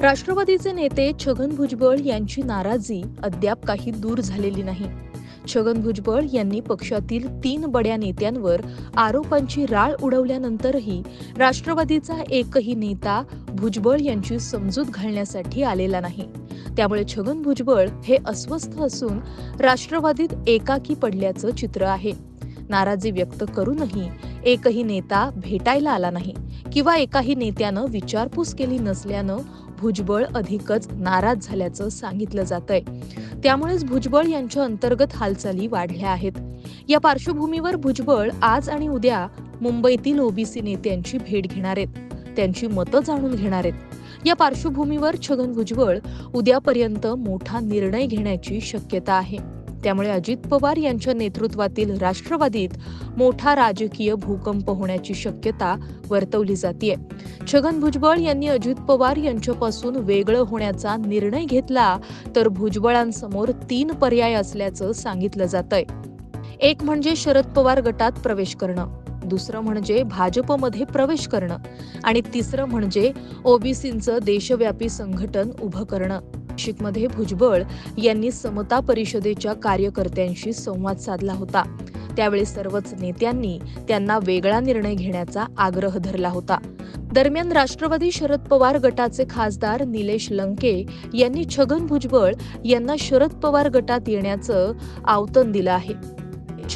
राष्ट्रवादीचे नेते छगन भुजबळ यांची नाराजी अद्याप काही दूर झालेली नाही. छगन भुजबळ यांनी पक्षातील तीन बड्या नेत्यांवर आरोपांची राळ उडवल्यानंतरही राष्ट्रवादीचा एकही नेता भुजबळ यांची समजूत घालण्यासाठी आलेला नाही. त्यामुळे छगन भुजबळ हे अस्वस्थ असून राष्ट्रवादीत एकाकी पडल्याचं चित्र आहे. नाराजी व्यक्त करूनही एकही नेता भेटायला आला नाही किंवा एकाही नेत्यानं विचारपूस केली नसल्यानं भुजबळ अधिकच नाराज झाल्याचं सांगितलं जात आहे त्यामुळेच भुजबळ यांच्या अंतर्गत हालचाली वाढल्या आहेत. या पार्श्वभूमीवर भुजबळ आज आणि उद्या मुंबईतील ओबीसी नेत्यांची भेट घेणार आहेत. त्यांची मतं जाणून घेणार आहेत. या पार्श्वभूमीवर छगन भुजबळ उद्यापर्यंत मोठा निर्णय घेण्याची शक्यता आहे. त्यामुळे अजित पवार यांच्या नेतृत्वातील राष्ट्रवादीत मोठा राजकीय भूकंप होण्याची शक्यता वर्तवली जाते छगन भुजबळ यांनी अजित पवार यांच्यापासून वेगळं होण्याचा निर्णय घेतला तर भुजबळांसमोर तीन पर्याय असल्याचं सांगितलं जातंय. एक म्हणजे शरद पवार गटात प्रवेश करणं दुसरं म्हणजे भाजपमध्ये प्रवेश करणं आणि तिसरं म्हणजे ओबीसींचं देशव्यापी संघटन उभं करणं. नाशिकमध्ये भुजबळ यांनी समता परिषदेच्या कार्यकर्त्यांशी संवाद साधला होता. त्यावेळी सर्वच नेत्यांनी त्यांना वेगळा निर्णय घेण्याचा आग्रह धरला होता. दरम्यान राष्ट्रवादी शरद पवार गटाचे खासदार निलेश लंके यांनी छगन भुजबळ यांना शरद पवार गटात येण्याचं आवतन दिलं आहे.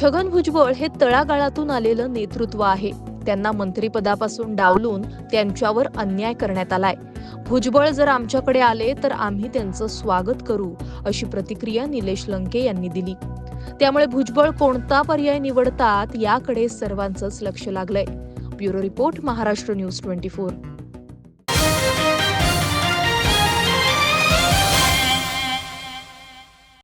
छगन भुजबळ हे तळागाळातून आलेलं नेतृत्व आहे. त्यांना मंत्रिपदापासून डावलून त्यांच्यावर अन्याय करण्यात आलाय. भुजबळ जर आमच्याकडे आले तर आम्ही त्यांचं स्वागत करू अशी प्रतिक्रिया निलेश लंके यांनी दिली. त्यामुळे भुजबळ कोणता पर्याय निवडतात याकडे सर्वांचंच लक्ष लागलंय. Bureau report Maharashtra news twenty four.